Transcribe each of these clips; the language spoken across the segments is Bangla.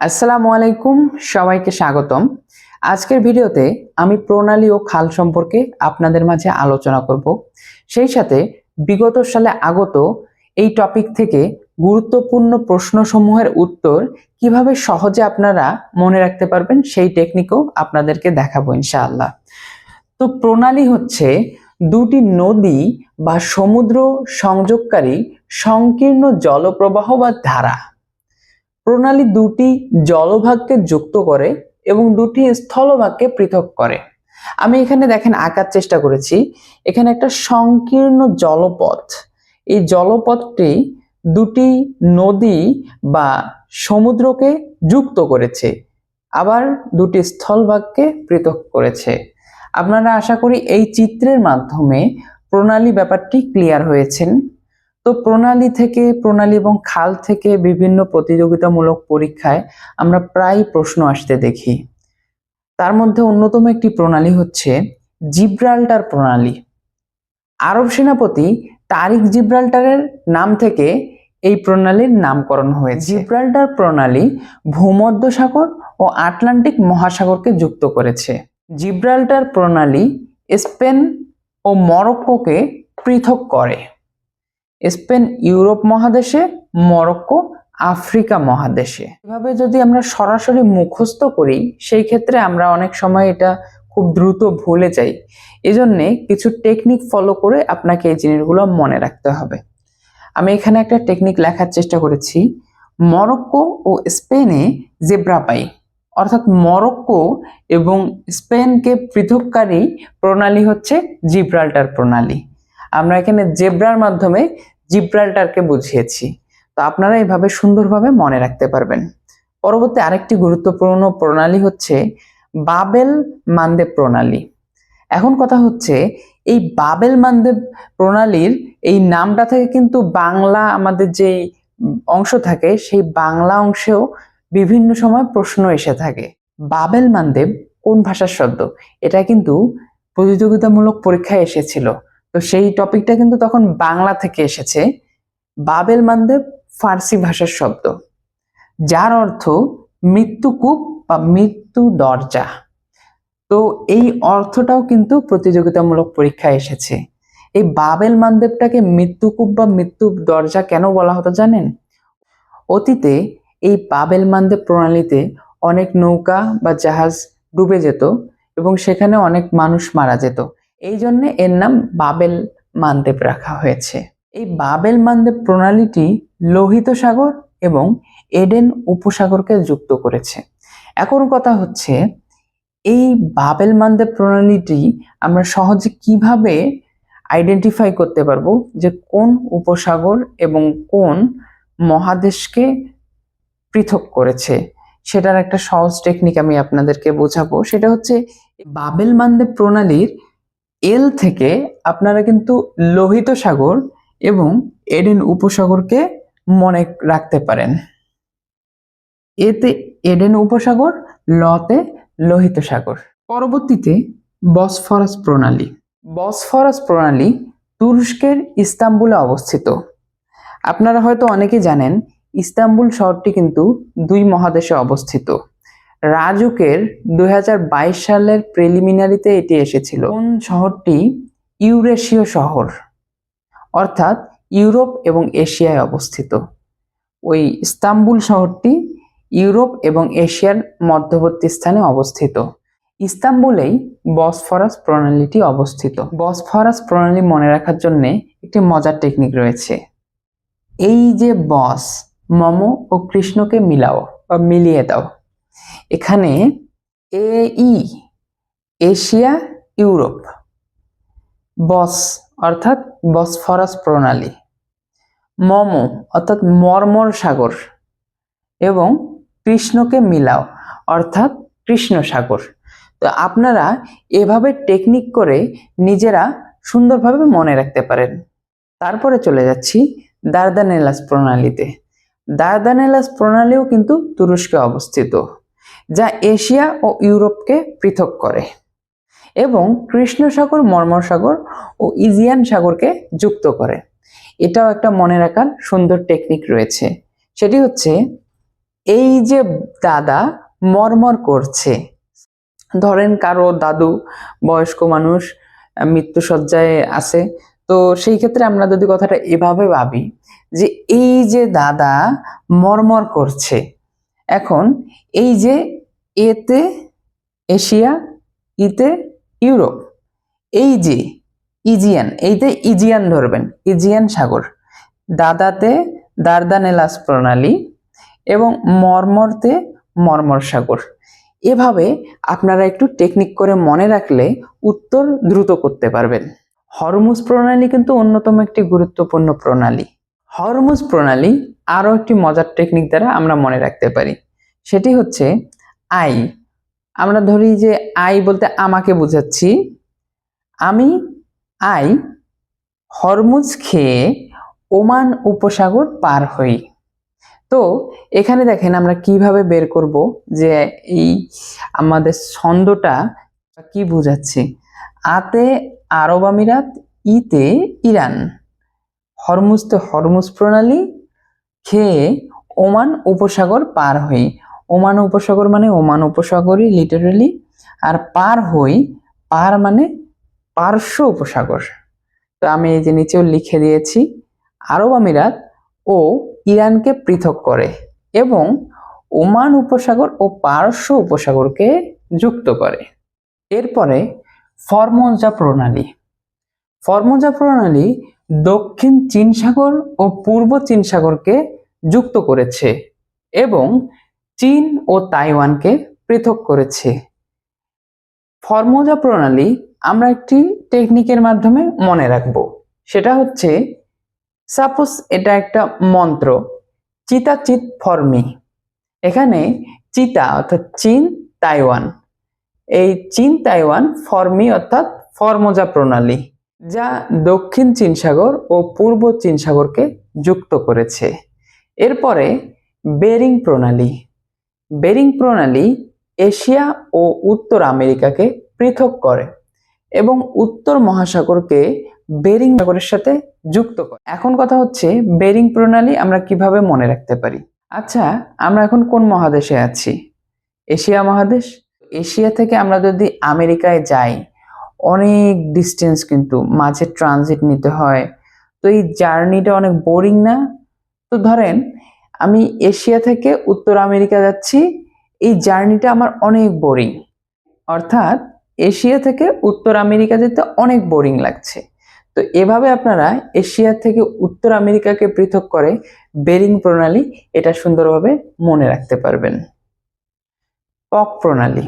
আসসালামু আলাইকুম, সবাইকে স্বাগতম। আজকের ভিডিওতে আমি প্রণালী ও খাল সম্পর্কে আপনাদের মাঝে আলোচনা করব। সেই সাথে বিগত সালে আগত এই টপিক থেকে গুরুত্বপূর্ণ প্রশ্নসমূহের উত্তর কীভাবে সহজে আপনারা মনে রাখতে পারবেন, সেই টেকনিকও আপনাদেরকে দেখাবো ইনশাআল্লাহ। তো প্রণালী হচ্ছে দুটি নদী বা সমুদ্র সংযোগকারী সংকীর্ণ জলপ্রবাহ বা ধারা। প্রণালী দুটি জলভাগকে যুক্ত করে এবং দুটি স্থলভাগকে পৃথক করে। আমি এখানে দেখেন আঁকার চেষ্টা করেছি। এখানে একটা সংকীর্ণ জলপথ। এই জলপথটি দুটি নদী বা সমুদ্রকে যুক্ত করেছে, আবার দুটি স্থলভাগকে পৃথক করেছে। আপনারা আশা করি এই চিত্রের মাধ্যমে প্রণালী ব্যাপারটি ক্লিয়ার হয়েছেন। তো প্রণালী থেকে, প্রণালী এবং খাল থেকে বিভিন্ন প্রতিযোগিতামূলক পরীক্ষায় আমরা প্রায় প্রশ্ন আসতে দেখি। তার মধ্যে অন্যতম একটি প্রণালী হচ্ছে জিব্রাল্টার প্রণালী। আরব সেনাপতি তারিক জিব্রাল্টারের নাম থেকে এই প্রণালীর নামকরণ হয়েছে। জিব্রাল্টার প্রণালী ভূমধ্য সাগর ও আটলান্টিক মহাসাগরকে যুক্ত করেছে। জিব্রাল্টার প্রণালী স্পেন ও মরক্কোকে পৃথক করে। স্পেন, ইউরোপ মহাদেশে, মরক্কো, আফ্রিকা মহাদেশে। এভাবে যদি আমরা সরাসরি মুখস্থ করি, সেই ক্ষেত্রে আমরা অনেক সময় এটা খুব দ্রুত ভুলে যাই। এজন্যে কিছু টেকনিক ফলো করে আপনাকে এই জিনিসগুলো মনে রাখতে হবে। আমি এখানে একটা টেকনিক লেখার চেষ্টা করেছি। মরক্কো ও স্পেনে জেব্রা পাই। অর্থাৎ মরক্কো এবং স্পেনকে পৃথককারী প্রণালী হচ্ছে জিব্রাল্টার প্রণালী। আমরা এখানে জেব্রার মাধ্যমে জিব্রাল্টারকে বুঝিয়েছি। তো আপনারা এভাবে সুন্দরভাবে মনে রাখতে পারবেন। পরবর্তী আরেকটি গুরুত্বপূর্ণ প্রণালী হচ্ছে বাবেল মানদেব প্রণালী। এখন কথা হচ্ছে, এই বাবেল মানদেব প্রণালীর এই নামটা থেকে কিন্তু বাংলা আমাদের যে অংশ থাকে, সেই বাংলা অংশেও বিভিন্ন সময় প্রশ্ন এসে থাকে। বাবেল মানদেব কোন ভাষার শব্দ? এটা কিন্তু প্রতিযোগিতামূলক পরীক্ষায় এসেছিল। তো সেই টপিকটা কিন্তু তখন বাংলা থেকে এসেছে। বাবেল মানদেব ফার্সি ভাষার শব্দ। যার অর্থ মৃত্যুকূপ বা মৃত্যু দরজা। তো এই অর্থটাও কিন্তু প্রতিযোগিতামূলক পরীক্ষায় এসেছে। এই বাবেল মানদেবটাকে মৃত্যুকূপ বা মৃত্যু দরজা কেন বলা হতো জানেন? অতীতে এই বাবেল মানদেব প্রণালীতে অনেক নৌকা বা জাহাজ ডুবে যেত এবং সেখানে অনেক মানুষ মারা যেত। এই জন্য এর নাম বাবেল মানদেব রাখা হয়েছে। এই বাবেল মানদেব প্রণালীটি লোহিত সাগর এবং এডেন উপসাগরকে যুক্ত করেছে। এখন কথা হচ্ছে, এই বাবেল মানদেব প্রণালীটি আমরা সহজে কীভাবে আইডেন্টিফাই করতে পারব যে কোন উপসাগর এবং কোন মহাদেশকে পৃথক করেছে? সেটার একটা সহজ টেকনিক আমি আপনাদেরকে বোঝাবো। সেটা হচ্ছে, বাবেল মানদেব প্রণালীর এল থেকে আপনারা কিন্তু লোহিত সাগর এবং এডেন উপসাগরকে মনে রাখতে পারেন। এতে এডেন উপসাগর, লতে লোহিত সাগর। পরবর্তীতে বসফরাস প্রণালী। বসফরাস প্রণালী তুরস্কের ইস্তাম্বুলে অবস্থিত। আপনারা হয়তো অনেকে জানেন, ইস্তাম্বুল শহরটি কিন্তু দুই মহাদেশে অবস্থিত। রাজুকের দুই হাজার বাইশ সালের প্রিলিমিনারিতে এটি এসেছিল। কোন শহরটি? ইউরেশীয় শহর, অর্থাৎ ইউরোপ এবং এশিয়ায় অবস্থিত। ওই ইস্তাম্বুল শহরটি ইউরোপ এবং এশিয়ার মধ্যবর্তী স্থানে অবস্থিত। ইস্তাম্বুলেই বসফরাস প্রণালীটি অবস্থিত। বসফরাস প্রণালী মনে রাখার জন্য একটি মজার টেকনিক রয়েছে। এই যে বস, মম ও কৃষ্ণকে মিলাও বা মিলিয়ে দাও। এখানে এ ই এশিয়া, ইউরোপ। বস, অর্থাৎ বসফরাস প্রণালী। মম, অর্থাৎ মর্মর সাগর। এবং কৃষ্ণকে মিলাও, অর্থাৎ কৃষ্ণ সাগর। তো আপনারা এভাবে টেকনিক করে নিজেরা সুন্দরভাবে মনে রাখতে পারেন। তারপরে চলে যাচ্ছি দারদানেলাস প্রণালীতে। দারদানেলাস প্রণালীও কিন্তু তুরস্কে অবস্থিত। যা এশিয়া ও ইউরোপকে পৃথক করে এবং কৃষ্ণ সাগর মর্মর সাগর ও ইজিয়ান সাগরকে যুক্ত করে। এটাও একটা মনে রাখার সুন্দর টেকনিক রয়েছে। সেটি হচ্ছে, এই যে দাদা মর্মর করছে। ধরেন কারও দাদু বয়স্ক মানুষ মৃত্যুসজ্জায় আছে, তো সেই ক্ষেত্রে আমরা যদি কথাটা এভাবে ভাবি যে এই যে দাদা মর্মর করছে, এখন এই যে এতে এশিয়া, ইতে ইউরোপ। এই যে ইজিয়ান, এইতে ইজিয়ান ধরবেন, ইজিয়ান সাগর। দাদাতে দার্দানেলাস প্রণালী এবং মর্মরতে মর্মর সাগর। এভাবে আপনারা একটু টেকনিক করে মনে রাখলে উত্তর দ্রুত করতে পারবেন। হরমুজ প্রণালী কিন্তু অন্যতম একটি গুরুত্বপূর্ণ প্রণালী। হরমুজ প্রণালী আরও একটি মজার টেকনিক দ্বারা আমরা মনে রাখতে পারি। সেটি হচ্ছে আই। আমরা ধরি যে আই বলতে আমাকে বোঝাচ্ছি। আমি আই হরমুজ খেয়ে ওমান উপসাগর পার হই। তো এখানে দেখেন আমরা কীভাবে বের করব যে এই আমাদের ছন্দটা কি বোঝাচ্ছে। আতে আরব আমিরাত, ইতে ইরান। হরমুজতে হরমুজ প্রণালী। খেয়ে ওমান উপসাগর পার হই। ওমান উপসাগর মানে ওমান উপসাগরই লিটারেলি আর পার হই, পার মানে পার্শ্ব উপসাগর। তো আমি এই যে নিচেও লিখে দিয়েছি, আরব আমিরাত ও ইরানকে পৃথক করে এবং ওমান উপসাগর ও পারস্য উপসাগরকে যুক্ত করে। এরপরে ফর্মোজা প্রণালী। ফর্মোজা প্রণালী দক্ষিণ চীন সাগর ও পূর্ব চীন সাগরকে যুক্ত করেছে এবং চীন ও তাইওয়ানকে পৃথক করেছে। ফর্মোজা প্রণালী আমরা একটি টেকনিকের মাধ্যমে মনে রাখব। সেটা হচ্ছে, সাপোজ এটা একটা মন্ত্র, চিতাচিত ফর্মি। এখানে চিতা অর্থাৎ চীন, তাইওয়ান। এই চীন, তাইওয়ান ফর্মি অর্থাৎ ফর্মোজা প্রণালী, যা দক্ষিণ চীন সাগর ও পূর্ব চীন সাগরকে যুক্ত করেছে। এরপরে বেরিং প্রণালী। বেরিং প্রণালী এশিয়া ও উত্তর আমেরিকাকে পৃথক করে এবং উত্তর মহাসাগরকে বেরিং সাগরের সাথে যুক্ত করে। এখন কথা হচ্ছে বেরিং প্রণালী আমরা কীভাবে মনে রাখতে পারি? আচ্ছা আমরা এখন কোন মহাদেশে আছি? এশিয়া মহাদেশ? এশিয়া থেকে আমরা যদি আমেরিকায় যাই, অনেক ডিস্টেন্স কিন্তু মাঝে ট্রানজিট নিতে হয়। তো এই জার্নিটা অনেক বোরিং না? তো ধরেন আমি এশিয়া থেকে উত্তর আমেরিকা যাচ্ছি। এই জার্নিটা আমার অনেক বোরিং অর্থাৎ এশিয়া থেকে উত্তর আমেরিকা যেতে অনেক বোরিং লাগছে। তো এভাবে আপনারা এশিয়া থেকে উত্তর আমেরিকাকে পৃথক করে বেরিং প্রণালী এটা সুন্দরভাবে মনে রাখতে পারবেন। পক প্রণালী।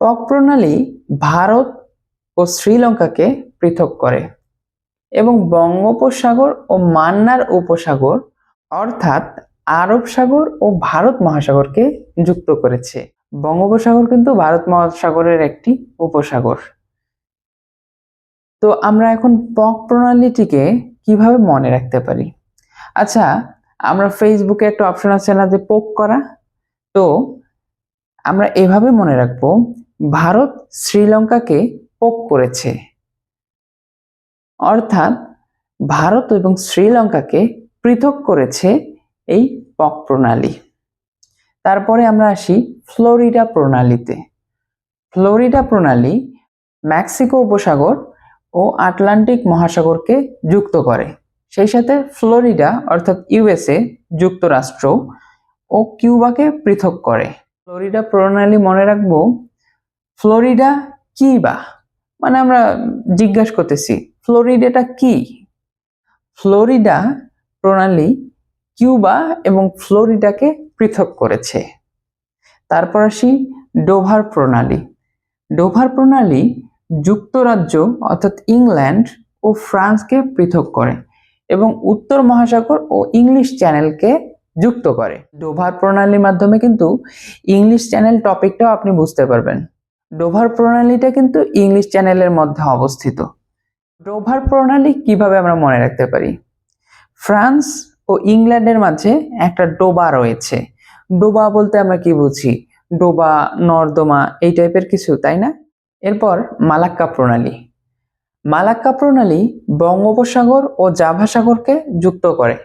পক প্রণালী ভারত ও শ্রীলঙ্কাকে পৃথক করে এবং বঙ্গোপসাগর ও মান্নার উপসাগর অর্থাৎ আরব সাগর ও ভারত মহাসাগরকে যুক্ত করেছে। বঙ্গোপসাগর কিন্তু ভারত মহাসাগরের একটি উপসাগর। তো আমরা এখন পক প্রণালীটিকে কীভাবে মনে রাখতে পারি? আচ্ছা আমরা ফেসবুকে একটা অপশন আছে না যে পোক করা? তো আমরা এভাবে মনে রাখব, ভারত শ্রীলঙ্কাকে পোক করেছে। অর্থাৎ ভারত এবং শ্রীলঙ্কাকে পৃথক করেছে এই পক প্রণালী। তারপরে আমরা আসি ফ্লোরিডা প্রণালীতে। ফ্লোরিডা প্রণালী মেক্সিকো উপসাগর ও আটলান্টিক মহাসাগরকে যুক্ত করে। সেই সাথে ফ্লোরিডা অর্থাৎ ইউএসএ যুক্তরাষ্ট্র ও কিউবাকে পৃথক করে। ফ্লোরিডা প্রণালী মনে রাখব, ফ্লোরিডা কি বা? মানে আমরা জিজ্ঞাসা করতেছি, ফ্লোরিডাটা কি? ফ্লোরিডা প্রণালী কিউবা এবং ফ্লোরিডাকে পৃথক করেছে। তারপর আসি ডোভার প্রণালী। ডোভার প্রণালী যুক্তরাজ্য, অর্থাৎ ইংল্যান্ড ও ফ্রান্সকে পৃথক করে এবং উত্তর মহাসাগর ও ইংলিশ চ্যানেলকে যুক্ত করে। ডোভার প্রণালীর মাধ্যমে কিন্তু ইংলিশ চ্যানেল টপিকটাও আপনি বুঝতে পারবেন। ডোভার প্রণালীটা কিন্তু ইংলিশ চ্যানেলের মধ্যে অবস্থিত। ডোভার প্রণালী কীভাবে আমরা মনে রাখতে পারি? ফ্রান্স ও ইংল্যান্ডের মাঝে একটা ডোবা রয়েছে। ডোবা বলতে আমরা কি বুঝি? ডোবা, নর্দমা এই টাইপের কিছু, তাই না? এরপর মালাক্কা প্রণালী। মালাক্কা প্রণালী বঙ্গোপসাগর ও জাভা সাগরকে যুক্ত করে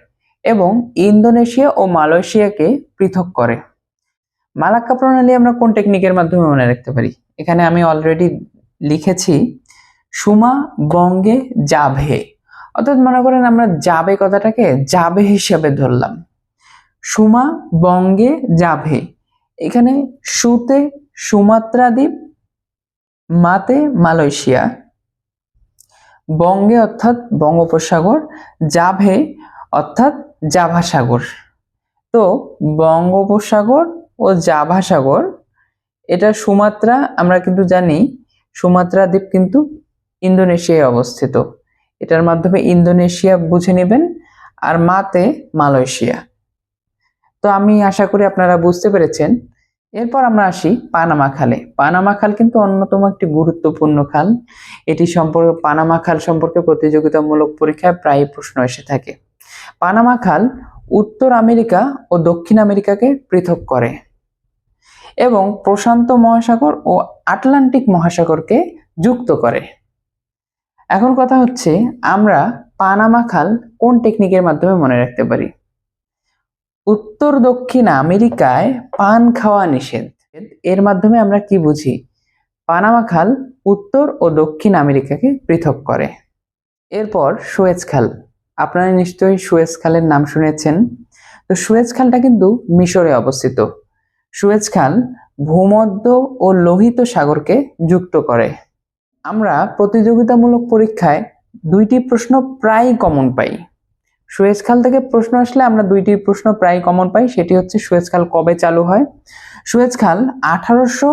এবং ইন্দোনেশিয়া ও মালয়েশিয়াকে পৃথক করে। মালাক্কা প্রণালী আমরা কোন টেকনিকের মাধ্যমে মনে রাখতে পারি? এখানে আমি অলরেডি লিখেছি, সুমা বঙ্গে জাভে। অর্থাৎ মনে করেন আমরা জাবে কথাটাকে জাবে হিসাবে ধরলাম। সুমা বঙ্গে জাভে এখানে সুতে সুমাত্রা দ্বীপ, মাতে মালয়েশিয়া। বঙ্গে অর্থাৎ বঙ্গোপসাগর জাভে অর্থাৎ জাভা সাগর তো বঙ্গোপসাগর ও জাভা সাগর এটা সুমাত্রা, আমরা কিন্তু জানি, সুমাত্রা দ্বীপ কিন্তু ইন্দোনেশিয়ায় অবস্থিত। এটার মাধ্যমে ইন্দোনেশিয়া বুঝে নেবেন আর মাতে মালয়েশিয়া। তো আমি আশা করি আপনারা বুঝতে পেরেছেন। এরপর আমরা আসি পানামা খালে। পানামা খাল কিন্তু অন্যতম একটি গুরুত্বপূর্ণ খাল। এটি সম্পর্কে পানামা খাল সম্পর্কে প্রতিযোগিতামূলক পরীক্ষায় প্রায় প্রশ্ন এসে থাকে। পানামা খাল উত্তর আমেরিকা ও দক্ষিণ আমেরিকাকে পৃথক করে এবং প্রশান্ত মহাসাগর ও আটলান্টিক মহাসাগরকে যুক্ত করে। এখন কথা হচ্ছে আমরা পানামা খাল কোন টেকনিকের মাধ্যমে মনে রাখতে পারি? উত্তর দক্ষিণ আমেরিকায় পান খাওয়া নিষেধ। এর মাধ্যমে আমরা কি বুঝি? পানামা খাল উত্তর ও দক্ষিণ আমেরিকাকে পৃথক করে। এরপর সুয়েজ খাল। আপনারা নিশ্চয়ই সুয়েজ খালের নাম শুনেছেন। তো সুয়েজ খালটা কিন্তু মিশরে অবস্থিত। সুয়েজ খাল ভূমধ্য ও লোহিত সাগরকে যুক্ত করে। আমরা প্রতিযোগিতামূলক পরীক্ষায় দুইটি প্রশ্ন প্রায় কমন পাই। সুয়েজ খাল থেকে প্রশ্ন আসলে আমরা দুইটি প্রশ্ন প্রায় কমন পাই, সেটি হচ্ছে সুয়েজ খাল কবে চালু হয়? সুয়েজ খাল আঠারোশো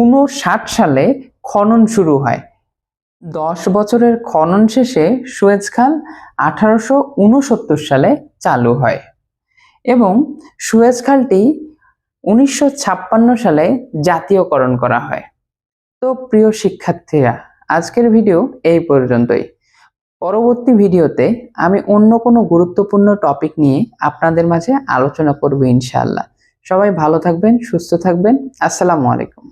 উনষাট সালে খনন শুরু হয়। দশ বছরের খনন শেষে সুয়েজ খাল আঠারোশো উনসত্তর সালে চালু হয়। এবং সুয়েজ খালটি উনিশশো ছাপ্পান্ন সালে জাতীয়করণ করা হয়। তো প্রিয় শিক্ষার্থীরা, আজকের ভিডিও এই পর্যন্তই। পরবর্তী ভিডিওতে আমি অন্য কোনো গুরুত্বপূর্ণ টপিক নিয়ে আপনাদের মাঝে আলোচনা করব ইনশাআল্লাহ। সবাই ভালো থাকবেন, সুস্থ থাকবেন। আসসালামু আলাইকুম।